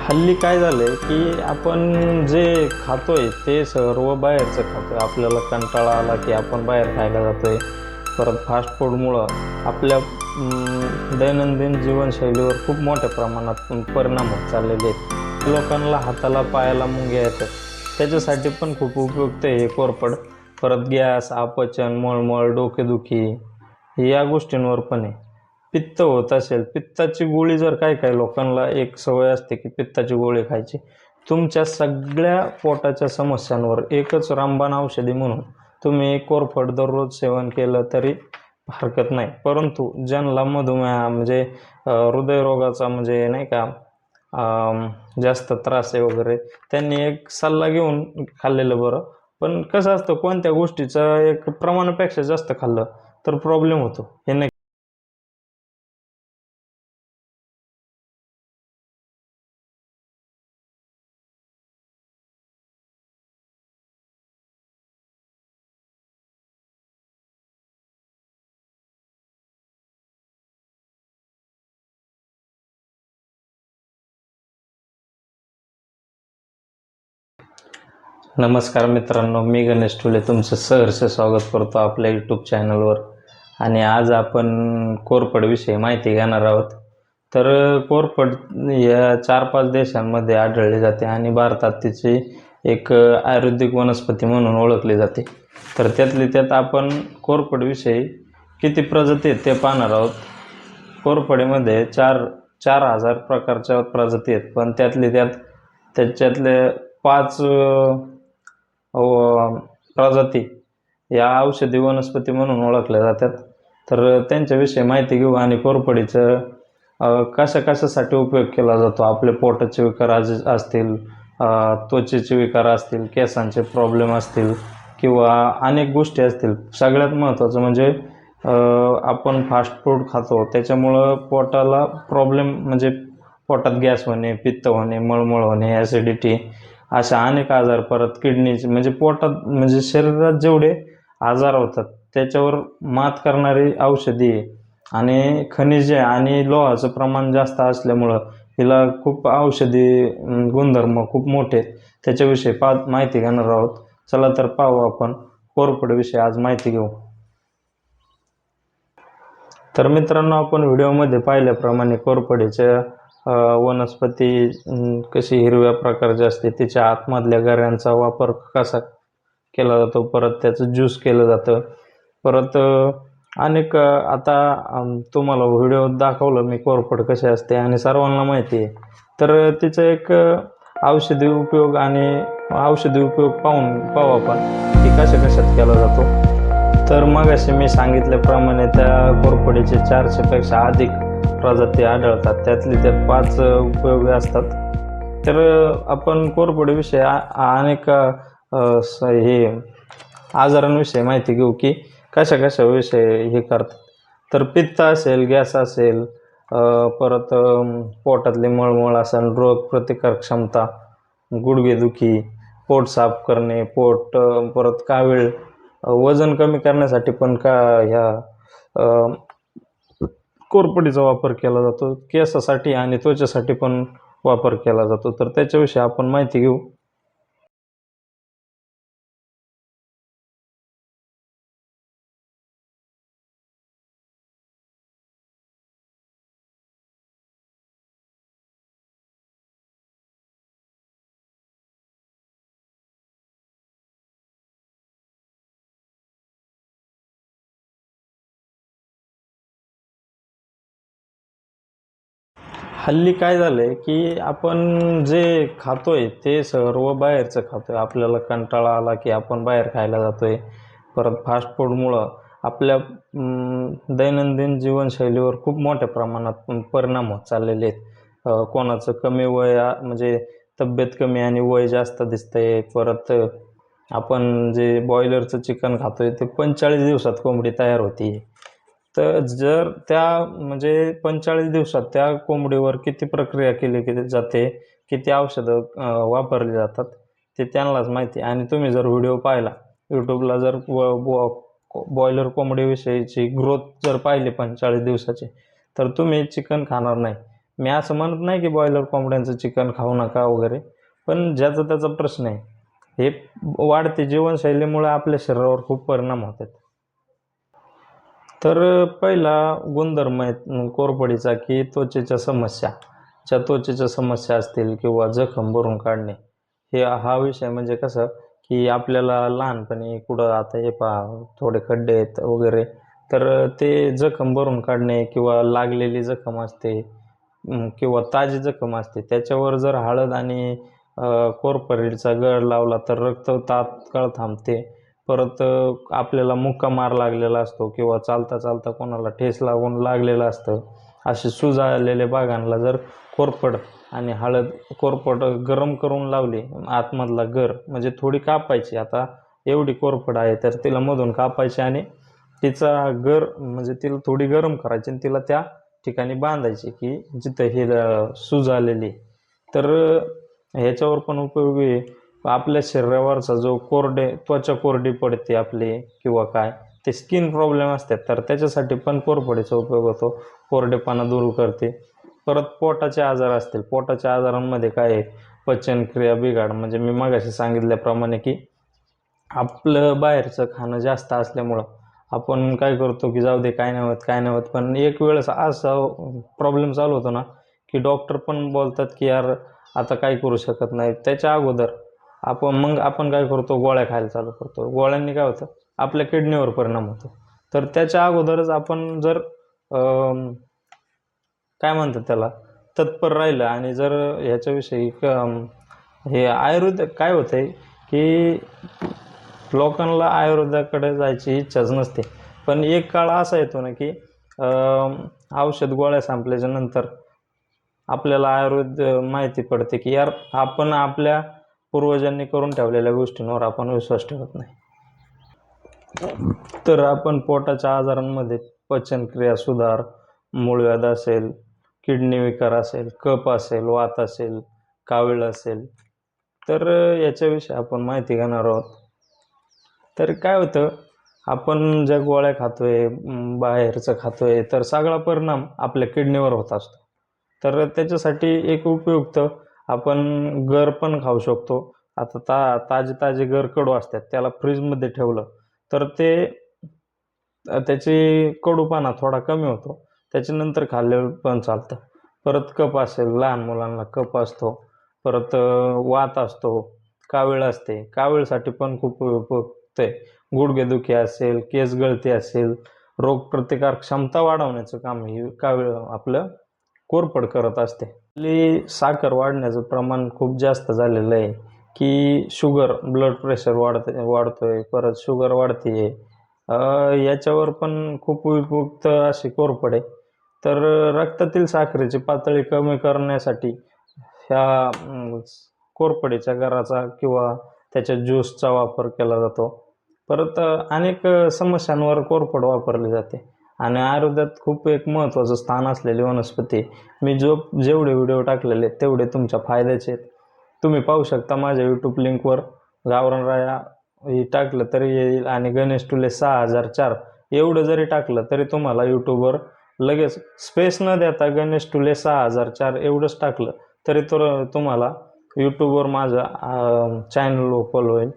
हल्ली काय झालं आहे की आपण जे खातो आहे ते सर्व बाहेरचं खातो आहे आपल्याला कंटाळा आला की आपण बाहेर खायला जातो आहे परत फास्ट फूडमुळं आपल्या दैनंदिन जीवनशैलीवर खूप मोठ्या प्रमाणात परिणाम होत चाललेले आहेत. लोकांना हाताला पायाला मुंग्या येतात. त्याच्यासाठी पण खूप उपयुक्त आहे हे कोरपड परत गॅस अपचन मळमळ डोकेदुखी या गोष्टींवर पण आहे. पित्त होत असेल पित्ताची गोळी जर काय काय लोकांना एक सवय असते की पित्ताची गोळी खायची तुमच्या सगळ्या पोटाच्या समस्यांवर एकच रामबाण औषधी म्हणून तुम्ही कोरफड दररोज सेवन केलं तरी हरकत नाही. परंतु ज्यांना मधुमेह म्हणजे हृदयरोगाचा म्हणजे नाही का जास्त त्रास आहे वगैरे त्यांनी एक सल्ला घेऊन खाल्लेलं बरं. पण कसं असतं कोणत्या गोष्टीचं एक प्रमाणापेक्षा जास्त खाल्लं तर प्रॉब्लेम होतो. हे नमस्कार मित्रांनो मी गणेश टुले तुमचं सहर्ष स्वागत करतो आपल्या यूट्यूब चॅनलवर आणि आज आपण कोरपडविषयी माहिती घेणार आहोत. तर कोरपड या चार पाच देशांमध्ये आढळली जाते आणि भारतात तिची एक आयुर्वेदिक वनस्पती म्हणून ओळखली जाते. तर त्यातली त्यात आपण कोरपडविषयी किती प्रजाती आहेत ते पाहणार आहोत. कोरपडीमध्ये चार चार हजार प्रकारच्या प्रजाती आहेत पण त्यातली त्यात त्याच्यातले पाच प्रजाती या औषधी वनस्पती म्हणून ओळखल्या जातात. तर त्यांच्याविषयी माहिती घेऊ आणि कोरपडीचं कशा कशासाठी उपयोग केला जातो? आपले पोटाचे विकार आज असतील त्वचेचे विकार असतील केसांचे प्रॉब्लेम असतील किंवा अनेक गोष्टी असतील. सगळ्यात महत्त्वाचं म्हणजे आपण फास्ट फूड खातो. त्याच्यामुळं पोटाला प्रॉब्लेम म्हणजे पोटात गॅस होणे पित्त होणे मळमळ होणे ॲसिडिटी अशा अनेक आजार परत किडनीचे म्हणजे पोटात म्हणजे शरीरात जेवढे आजार होतात त्याच्यावर मात करणारी औषधी आणि खनिजे आणि लोहाचं प्रमाण जास्त असल्यामुळं हिला खूप औषधी गुणधर्म खूप मोठे आहेत. त्याच्याविषयी पा माहिती घेणार आहोत. चला तर पाहू आपण कोरफडविषयी आज माहिती घेऊ. तर मित्रांनो आपण व्हिडिओमध्ये पाहिल्याप्रमाणे कोरफडीच्या वनस्पती कशी हिरव्या प्रकारची असते तिच्या आतमधल्या गऱ्यांचा वापर कसा केला जातो परत त्याचं ज्यूस केलं जातं. परत अनेक आता तुम्हाला व्हिडिओ दाखवलं मी कोरफड कसे असते आणि सर्वांना माहिती आहे. तर तिचं एक औषधी उपयोग आणि औषधी उपयोग पाहून पाहू आपण की कशा कशात केला जातो. तर मगाशी मी सांगितल्याप्रमाणे त्या कोरफडीचे चारशेपेक्षा अधिक प्रजाती आढळतात. त्यातले त्यात पाच उपयोगी असतात. तर आपण कोरफडीविषयी आ- अनेक स- हे आजारांविषयी माहिती घेऊ की कशा कशा विषय हे करतात. तर पित्त असेल गॅस असेल परत पोटातली मळमळ असेल रोग प्रतिकार क्षमता गुडघेदुखी पोट साफ करणे पोट परत कावीळ वजन कमी करण्यासाठी पण का ह्या कोरपडीचा वापर केला जातो केसासाठी आणि त्वचेसाठी पण वापर केला जातो. तर त्याच्याविषयी आपण माहिती घेऊ. हल्ली काय झालं आहे की आपण जे खातोय ते सर्व बाहेरचं खातोय. आपल्याला कंटाळा आला की आपण बाहेर खायला जातोय. परत फास्ट फूडमुळं आपल्या दैनंदिन जीवनशैलीवर खूप मोठ्या प्रमाणात परिणाम होत चाललेले आहेत. कोणाचं कमी वय म्हणजे तब्येत कमी आणि वय जास्त दिसतंय. परत आपण जे बॉयलरचं चिकन खातोय ते पंचेचाळीस दिवसात कोंबडी तयार होती तर जर त्या म्हणजे पंचेचाळीस दिवसात त्या कोंबडीवर किती प्रक्रिया केली की जाते किती औषधं वापरली जातात ते त्यांनाच माहिती आणि तुम्ही जर व्हिडिओ पाहिला यूट्यूबला जर बॉयलर कोंबडीविषयीची ग्रोथ जर पाहिली पंचेचाळीस दिवसाची तर तुम्ही चिकन खाणार नाही. मी असं म्हणत नाही की बॉयलर कोंबड्यांचं चिकन खाऊ नका वगैरे पण ज्याचा त्याचा प्रश्न आहे. हे वाढते जीवनशैलीमुळे आपल्या शरीरावर खूप परिणाम होतात. तर पहिला गुणधर्म आहे कोरपडीचा की त्वचेच्या समस्या. ज्या त्वचेच्या समस्या असतील किंवा जखम भरून काढणे हे हा विषय म्हणजे कसं की आपल्याला लहानपणी कुठं आता हे पहा थोडे खड्डे आहेत वगैरे तर ते जखम भरून काढणे किंवा लागलेली जखम असते किंवा ताजी जखम असते त्याच्यावर जर हळद आणि अं, कोरपडीचा गळ लावला तर रक्त तात्काळ थांबते. परत आपल्याला मुक्का मार लागलेला असतो किंवा चालता चालता कोणाला ठेस लागून लागलेलं असतं असे सुजाळलेले बागांना जर कोरपड आणि हळद कोरपड गरम करून लावली आतमधला गर म्हणजे थोडी कापायची आता एवढी कोरफड आहे तर तिला मधून कापायची आणि तिचा गर म्हणजे तिला थोडी गरम करायची आणि तिला त्या ठिकाणी बांधायची की जिथं ही अं, सूज आलेली तर ह्याच्यावर पण उपयोगी आहे. आपल्या शरीरावरचा जो कोरडे त्वचा कोरडी पडते आपली किंवा काय ते स्किन प्रॉब्लेम असतात. तर त्याच्यासाठी पण कोरफडीचा उपयोग होतो. कोरडेपणा दूर करते. परत पोटाचे आजार असतील. पोटाच्या आजारांमध्ये काय आहे? पचनक्रिया बिघाड. म्हणजे मी मगाशी सांगितल्याप्रमाणे की आपलं बाहेरचं खाणं जास्त असल्यामुळं आपण काय करतो की जाऊ दे काय नाही होत काय नाही होत. पण एक वेळेस असा प्रॉब्लेम चालू होतो ना की डॉक्टर पण बोलतात की यार आता काय करू शकत नाही. त्याच्या अगोदर आपण मग आपण काय करतो? गोळ्या खायला चालू करतो. गोळ्यांनी काय होतं? आपल्या किडनीवर परिणाम होतो. तर त्याच्या अगोदरच आपण जर काय म्हणतात त्याला? तत्पर राहिलं आणि जर ह्याच्याविषयी क- हे आयुर्वेद काय होतं आहे की लोकांना आयुर्वेदाकडे जायची इच्छाच नसते. पण एक काळ असा येतो ना की औषध गोळ्या संपल्याच्या नंतर आपल्याला आयुर्वेद माहिती पडते की यार आपण आपल्या पूर्वजांनी करून ठेवलेल्या गोष्टींवर आपण विश्वास ठेवत नाही. तर आपण पोटाच्या आजारांमध्ये पचनक्रिया सुधार मूळव्याध असेल किडनी विकार असेल कप असेल वात असेल कावीळ असेल तर याच्याविषयी आपण माहिती घेणार आहोत. तर काय होतं आपण ज्या गोळ्या खातोय आहे बाहेरचं खातोय तर सगळा परिणाम आपल्या किडनीवर होत असतो. तर त्याच्यासाठी एक उपयुक्त आपण गर पण खाऊ शकतो. आता ता ताजे ताजे गर कडू असतात त्याला फ्रीजमध्ये ठेवलं तर ते त्याची कडूपणा थोडा कमी होतो. त्याच्यानंतर खाल्लेलं पण चालतं. परत कप असेल लहान मुलांना कप असतो परत वात असतो कावीळ असते. कावीळसाठी पण खूप उपयुक्त आहे. गुडघेदुखी असेल केस गळती असेल रोगप्रतिकार क्षमता वाढवण्याचं काम हे कावीळ आपलं कोरपड करत असते. आपली साखर वाढण्याचं प्रमाण खूप जास्त झालेलं आहे की शुगर ब्लड प्रेशर वाढत वाढतोय परत शुगर वाढते. याच्यावर पण खूप उपयुक्त अशी कोरपड आहे. तर रक्तातील साखरेची पातळी कमी करण्यासाठी ह्या कोरपडीच्या गराचा किंवा त्याच्या ज्यूसचा वापर केला जातो. परत अनेक समस्यांवर कोरपड वापरली जाते. आणि आयुर्वेदात खूप एक महत्त्वाचं स्थान असलेली वनस्पती. मी जो जेवढे व्हिडिओ टाकलेले आहेत, तेवढे तुमच्या फायद्याचे आहेत. तुम्ही पाहू शकता माझ्या यूट्यूब लिंकवर गावरण राया हे टाकलं तरी येईल आणि गणेश टुले सहा हजार चार. एवढं जरी टाकलं तरी तुम्हाला यूट्यूबवर लगेच स्पेस न देता गणेश टुले सहा हजार चार एवढंच टाकलं तरी तर तुम्हाला यूट्यूबवर माझं चॅनल ओपन होईल.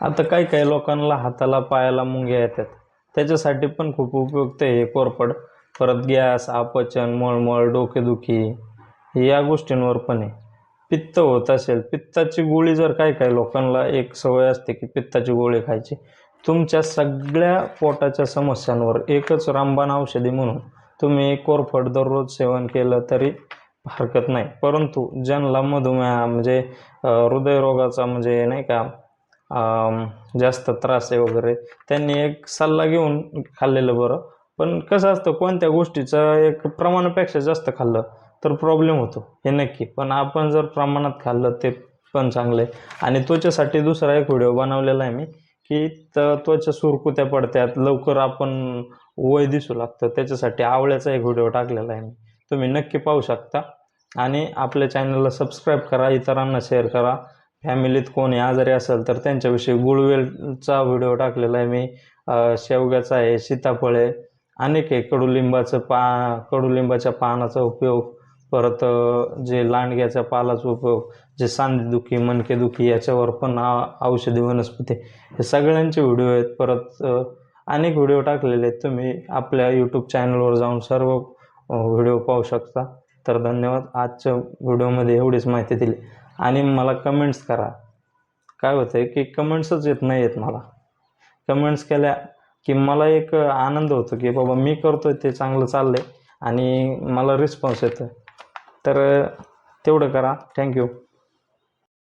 आता काही काही लोकांना हाताला पायाला मुंग्या येतात? त्याच्यासाठी पण खूप उपयुक्त आहे हे कोरफड. परत गॅस अपचन मळमळ डोकेदुखी या गोष्टींवर पण आहे. पित्त होत असेल पित्ताची गोळी जर काय काय लोकांना एक सवय असते की पित्ताची गोळी खायची तुमच्या सगळ्या पोटाच्या समस्यांवर एकच रामबाण औषधी म्हणून तुम्ही कोरफड दररोज सेवन केलं तरी हरकत नाही. परंतु ज्यांना मधुमेह म्हणजे हृदयरोगाचा म्हणजे नाही का जास्त त्रास आहे वगैरे त्यांनी एक सल्ला घेऊन खाल्लेलं बरं. पण कसं असतं कोणत्या गोष्टीचं एक प्रमाणापेक्षा जास्त खाल्लं तर प्रॉब्लेम होतो हे नक्की. पण आपण जर प्रमाणात खाल्लं ते पण चांगलं आहे. आणि त्वचेसाठी दुसरा एक व्हिडिओ बनवलेला आहे मी की त्वचा सुरकुत्या पडत्यात लवकर आपण वय दिसू लागतं त्याच्यासाठी आवळ्याचा एक व्हिडिओ टाकलेला आहे मी. तुम्ही नक्की पाहू शकता. आणि आपल्या चॅनलला सबस्क्राईब करा इतरांना शेअर करा. फॅमिलीत कोणी आजारी असेल तर त्यांच्याविषयी गुळवेलचा व्हिडिओ टाकलेला आहे मी. शेवग्याचा आहे सीताफळ आहे अनेक आहे. कडुलिंबाचं पा कडुलिंबाच्या पानाचा उपयोग परत जे लांडग्याच्या पालाचा उपयोग जे सांधेदुखी मनकेदुखी याच्यावर पण औषधी वनस्पती हे सगळ्यांचे व्हिडिओ आहेत. परत अनेक व्हिडिओ टाकलेले आहेत. तुम्ही आपल्या यूट्यूब चॅनलवर जाऊन सर्व व्हिडिओ पाहू शकता. तर धन्यवाद. आजच्या व्हिडिओमध्ये एवढीच माहिती दिली. आणि मला कमेंट्स करा. काय होतं आहे की कमेंट्सच येत नाही आहेत मला. कमेंट्स केल्या की मला एक आनंद होतो की बाबा मी करतो ते चांगलं चाललंय आणि मला रिस्पॉन्स येतो तर तेवढं करा. थँक्यू